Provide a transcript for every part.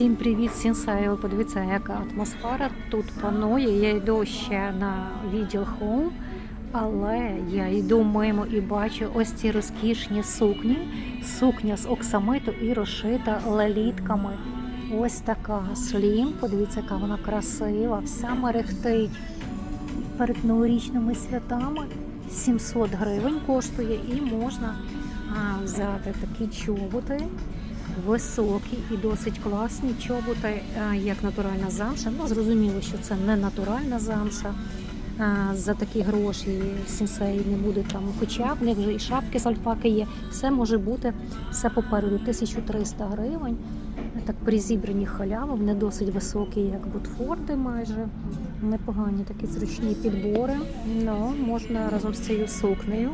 Всім привіт, Сінсаєво. Подивіться, яка атмосфера тут панує. Я йду ще на відділ хоум, але я йду мимо і бачу ось ці розкішні сукні. Сукня з оксамиту і розшита лелітками. Ось така слім. Подивіться, яка вона красива, вся мерехтить. Перед новорічними святами 700 гривень коштує і можна взяти такі чоботи високі і досить класні чоботи, е, як натуральна замша. Ну, зрозуміло, що це не натуральна замша. Е, За такі гроші сінсей не буде там, хоча в них вже і шапки з альпаки є. Все може бути все попереду 1300 гривень. Так призібрані халяви, вони досить високі, як ботфорди майже. Непогані такі зручні підбори. Ну, можна разом з цією сукнею.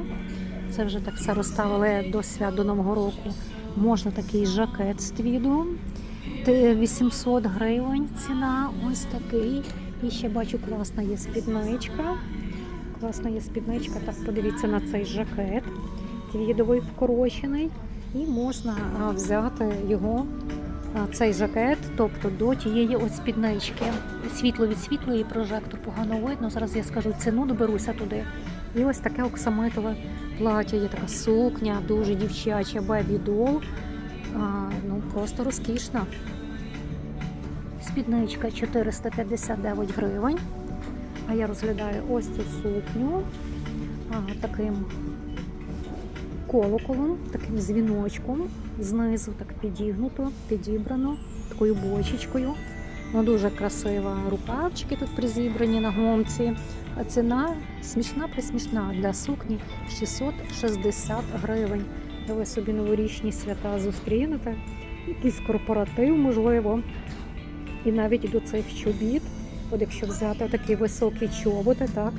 Це вже так все розставили до свят до Нового року. Можна такий жакет з твіду. 800 гривень ціна. Ось такий. І ще бачу, класна є спідничка. Класна є спідничка. Так, подивіться на цей жакет. Твідовий вкорочений. І можна взяти його, цей жакет, тобто до тієї ось спіднички. Світло від світлої прожектор погано видно. Зараз я скажу ціну, доберуся туди. І ось таке оксамитове плаття, є така сукня, дуже дівчача, бебі дол. Ну, просто розкішна. Спідничка 459 гривень. А я розглядаю ось цю сукню а, таким колоколом, таким дзвіночком. Знизу так підігнуто, підібрано, такою бочечкою. Ну, дуже красива. Рукавчики тут призібрані на гомці. А ціна смішна присмішна для сукні 660 гривень. Ви собі новорічні свята зустрінете, якийсь корпоратив, можливо. І навіть до цих чобіт, от якщо взяти такі високі чоботи, так,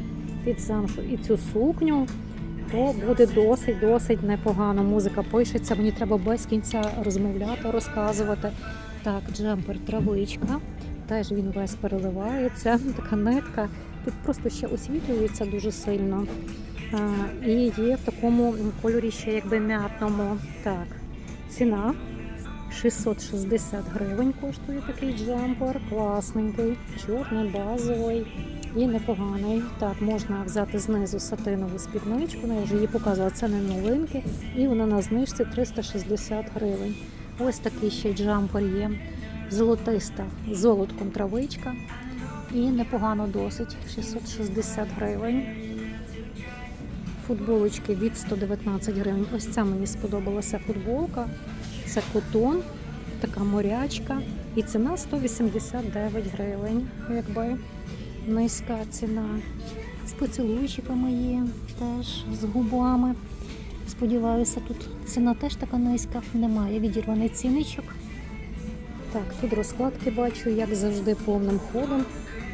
під замшу і цю сукню, то буде досить, досить непогано. Музика пишеться, мені треба без кінця розмовляти, розказувати. Так, джемпер травичка. Теж він весь переливається, така нитка. Тут просто ще освітлюється дуже сильно. І є в такому кольорі ще якби м'ятному. Так, ціна 660 гривень коштує такий джемпер. Класненький, чорний, базовий і непоганий. Так, можна взяти знизу сатинову спідничку, я вже її показувала, це не новинки. І вона на знижці 360 гривень. Ось такий ще джампер є. Золотиста золотком травичка. І непогано досить 660 гривень. Футболочки від 119 гривень. Ось ця мені сподобалася футболка. Це котон, така морячка. І ціна 189 гривень. Якби низька ціна. З поцілуйчиками є, теж з губами. Сподіваюся, тут ціна теж така низька. Немає відірваний ціничок. Так, тут розкладки бачу, як завжди, повним ходом.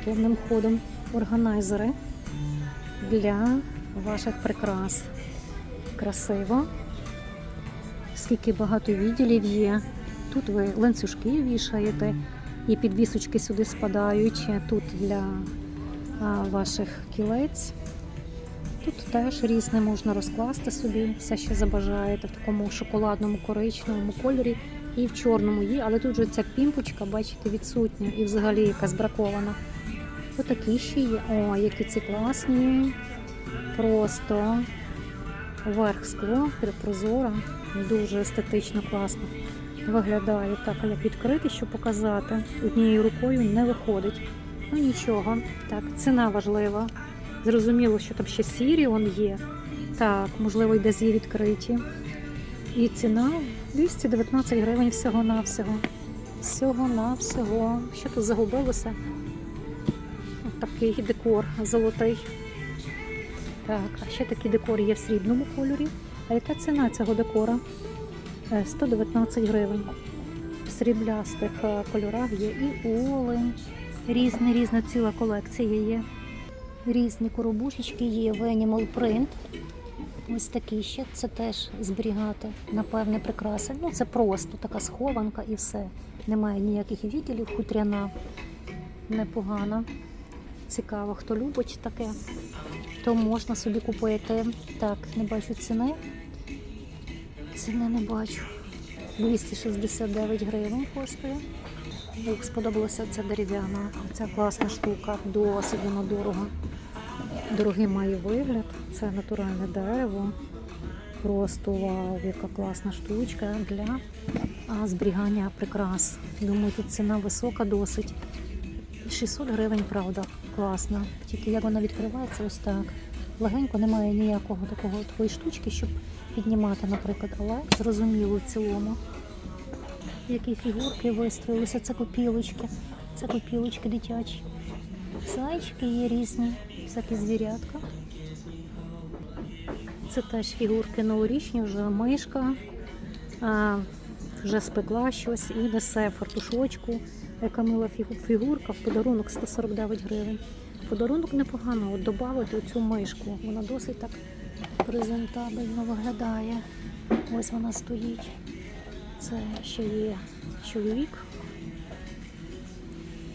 Повним ходом органайзери для ваших прикрас. Красиво. Скільки багато відділів є. Тут ви ланцюжки вішаєте, і підвісочки сюди спадають. Тут для ваших кілець. Тут теж різне можна розкласти собі, все, що забажаєте, в такому шоколадному коричневому кольорі і в чорному є, але тут же ця пімпочка, бачите, відсутня і взагалі якась бракована. Отакі ще є. О, які ці класні. Просто верх скло, прозора, дуже естетично класно. Виглядає так, як відкрити, щоб показати. Однією рукою не виходить. Ну нічого. Так, ціна важлива. Зрозуміло, що там ще сірі он є. Так, можливо, йде є відкриті. І ціна 219 гривень всього-навсього. Всього-навсього. Що тут загубилося? От такий декор золотий. Так, а ще такий декор є в срібному кольорі. А яка ціна цього декора? Е, 119 гривень. В сріблястих е, кольорах є і олень. Різна, різна ціла колекція є. Різні коробушечки є в Animal Print. Ось такі ще. Це теж зберігати, напевне, прикраси. Ну, це просто така схованка і все. Немає ніяких відділів, хутряна. Непогана. Цікаво, хто любить таке, то можна собі купити. Так, не бачу ціни. Ціни не бачу. 269 гривень коштує. Сподобалася ця дерев'яна, ця класна штука, досить вона дорога. Дорогий має вигляд, це натуральне дерево. Просто вау, яка класна штучка для зберігання прикрас. Думаю, тут ціна висока досить. 600 гривень, правда, класна. Тільки як вона відкривається, ось так. Легенько немає ніякого такого такої штучки, щоб піднімати, наприклад, але зрозуміло в цілому. Які фігурки вистроїлися, це копілочки. Це копілочки дитячі. Зайчики є різні, всякі звірятка. Це теж фігурки новорічні, вже мишка. А, вже спекла щось і несе фартушочку. Яка мила фігурка в подарунок 149 гривень. Подарунок непогано, от додати оцю мишку. Вона досить так презентабельно виглядає. Ось вона стоїть. Це ще є чоловік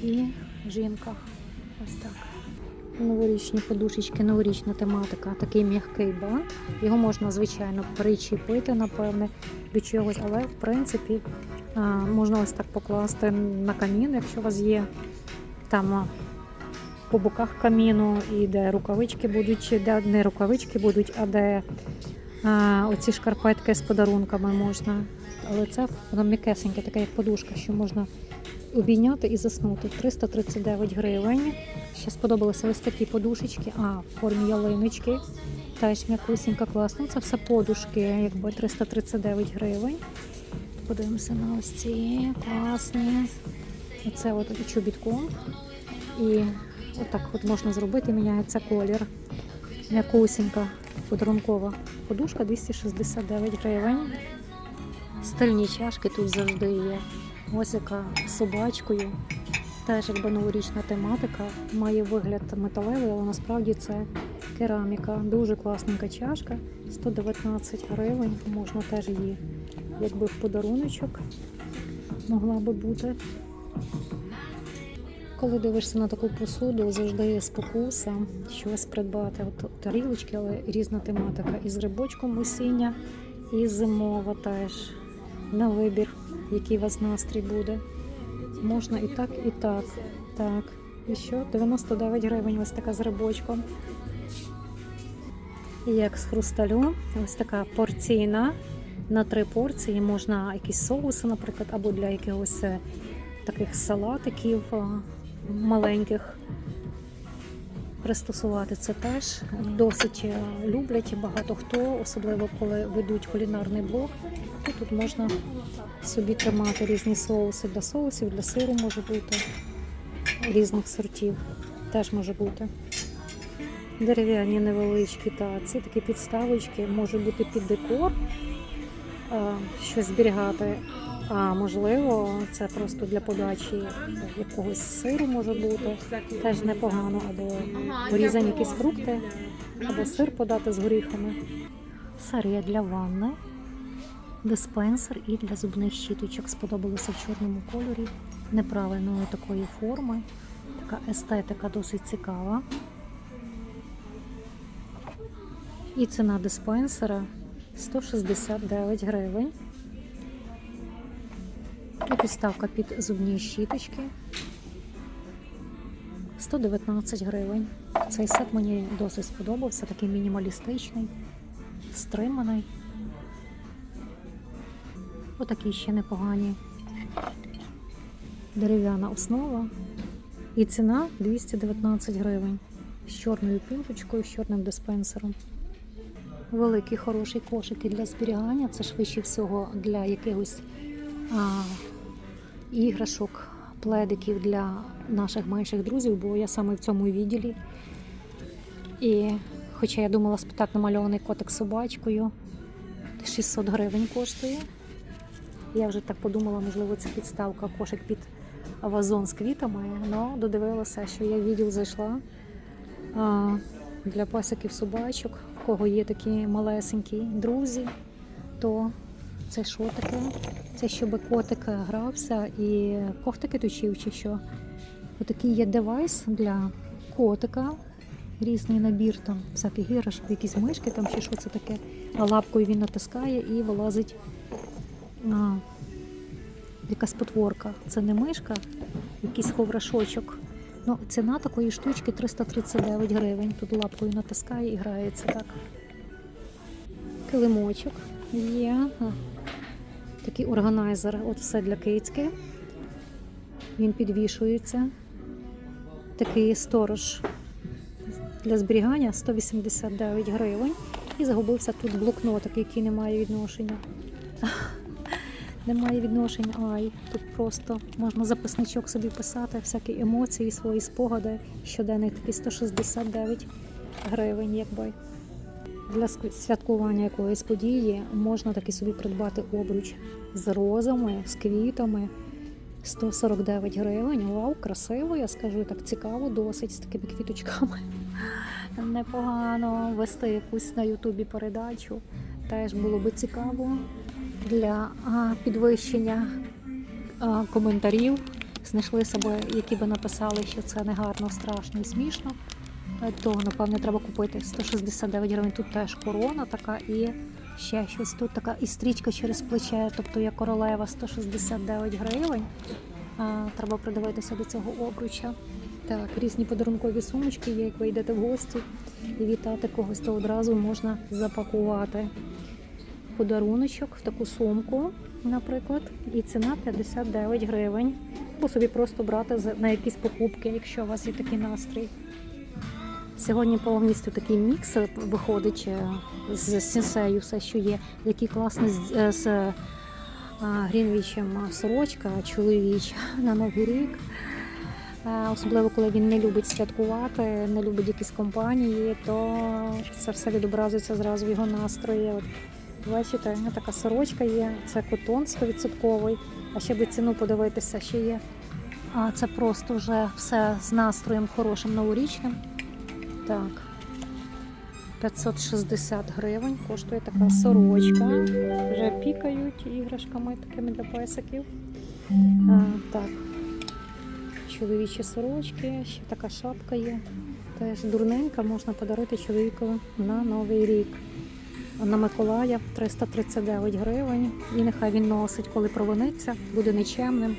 і жінка. Ось так. Новорічні подушечки, новорічна тематика, такий м'який бант. Його можна, звичайно, причепити, напевне, до чогось, але в принципі можна ось так покласти на камін, якщо у вас є там по боках каміну, і де рукавички будуть, де не рукавички будуть, а де а, оці шкарпетки з подарунками можна. Але це воно м'якесеньке, таке як подушка, що можна обійняти і заснути. 339 гривень. Ще сподобалися ось такі подушечки, а в формі ялиночки. Теж м'якусінька, класно. Це все подушки, якби 339 гривень. Подивимося на ось ці класні. Оце от чобітком. І отак от можна зробити, міняється колір. М'якусінька подарункова подушка 269 гривень. Стильні чашки тут завжди є. Ось яка з собачкою. Теж якби новорічна тематика. Має вигляд металевий, але насправді це кераміка. Дуже класненька чашка. 119 гривень. Можна теж її якби в подаруночок могла би бути. Коли дивишся на таку посуду, завжди є спокуса щось придбати. От тарілочки, але різна тематика. І з грибочком осіння, і зимова теж на вибір, який у вас настрій буде. Можна і так, і так. Так. І що? 99 гривень ось така з грибочком. І як з хрусталю, ось така порційна. На три порції можна якісь соуси, наприклад, або для якихось е, таких салатиків е, маленьких пристосувати це теж досить е, люблять багато хто, особливо коли ведуть кулінарний блог. І тут можна собі тримати різні соуси для соусів, для сиру може бути різних сортів. Теж може бути. Дерев'яні невеличкі та ці такі підставочки може бути під декор, щось зберігати. А можливо, це просто для подачі якогось сиру може бути. Теж непогано, або порізані якісь фрукти, або сир подати з горіхами. Серія для ванни, диспенсер і для зубних щіточок. Сподобалося в чорному кольорі, неправильної такої форми. Така естетика досить цікава. І ціна диспенсера 169 гривень. І підставка під зубні щіточки 119 гривень. Цей сет мені досить сподобався, такий мінімалістичний, стриманий. Отакі ще непогані. Дерев'яна основа. І ціна 219 гривень. З чорною пімпочкою, з чорним диспенсером. Великий хороший кошик і для зберігання. Це швидше всього для якихось а, іграшок, пледиків для наших менших друзів, бо я саме в цьому відділі. І хоча я думала спитати намальований котик собачкою, 600 гривень коштує. Я вже так подумала, можливо, це підставка кошик під вазон з квітами, але додивилася, що я в відділ зайшла для пасиків собачок, в кого є такі малесенькі друзі, то це що таке? Це щоб котик грався і когтики точив чи що. Отакий є девайс для котика. Різний набір там всяких іграшок, якісь мишки там чи що це таке. А лапкою він натискає і вилазить а, якась потворка. Це не мишка, якийсь ховрашочок. Ну, ціна такої штучки 339 гривень. Тут лапкою натискає і грається так. Килимочок є. Такий органайзер, от все для кицьки. Він підвішується. Такий сторож для зберігання 189 гривень. І загубився тут блокнотик, який не має відношення. Немає відношення, ай, тут просто можна записничок собі писати, всякі емоції, свої спогади. Щоденний такий 169 гривень, якби. Для святкування якоїсь події можна таки собі придбати обруч з розами, з квітами. 149 гривень. Вау, красиво, я скажу так цікаво, досить з такими квіточками. Непогано вести якусь на Ютубі передачу. Теж було би цікаво для підвищення коментарів. Знайшли себе, які би написали, що це не гарно, страшно і смішно. Е, То, напевне, треба купити 169 гривень. Тут теж корона така і ще щось. Тут така і стрічка через плече, тобто я королева 169 гривень. Треба придивитися до цього обруча. Так, різні подарункові сумочки є, як ви йдете в гості і вітати когось, то одразу можна запакувати подаруночок в таку сумку, наприклад, і ціна 59 гривень. Або собі просто брати на якісь покупки, якщо у вас є такий настрій. Сьогодні повністю такий мікс виходить е, з сінсею, все, що є, який класний з, е, Грінвічем сорочка чоловіча на Новий рік. Е, Особливо, коли він не любить святкувати, не любить якісь компанії, то це все відобразується зразу в його настрої. Бачите, така сорочка є, це котон 100%, а ще би ціну подивитися, ще є. А це просто вже все з настроєм хорошим новорічним. Так. 560 гривень коштує така сорочка. Вже пікають іграшками такими для песиків. А, так. Чоловічі сорочки, ще така шапка є. Теж дурненька можна подарити чоловікові на Новий рік. На Миколая 339 гривень. І нехай він носить, коли провиниться, буде нечемним,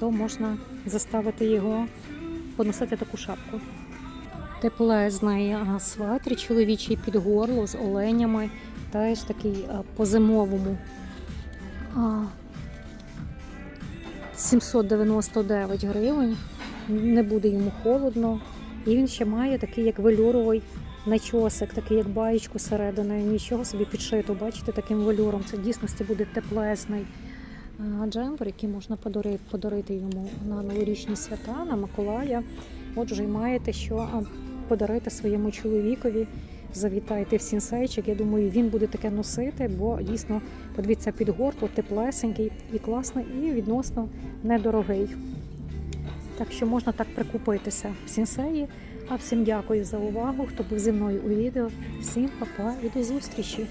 то можна заставити його поносити таку шапку. Теплезний светр чоловічий під горло з оленями, теж такий по-зимовому. 799 гривень. Не буде йому холодно. І він ще має такий як велюровий начосик, такий як баєчку серединою. Нічого собі підшито, бачите, таким велюром. Це в дійсності буде теплесний а, джемпер, який можна подарити, йому на новорічні свята, на Миколая. От вже й маєте що подарити своєму чоловікові. Завітайте в сінсейчик. Я думаю, він буде таке носити, бо дійсно подивіться під горло, теплесенький і класний, і відносно недорогий. Так що можна так прикупитися в сінсеї. А всім дякую за увагу, хто був зі мною у відео. Всім па-па і до зустрічі!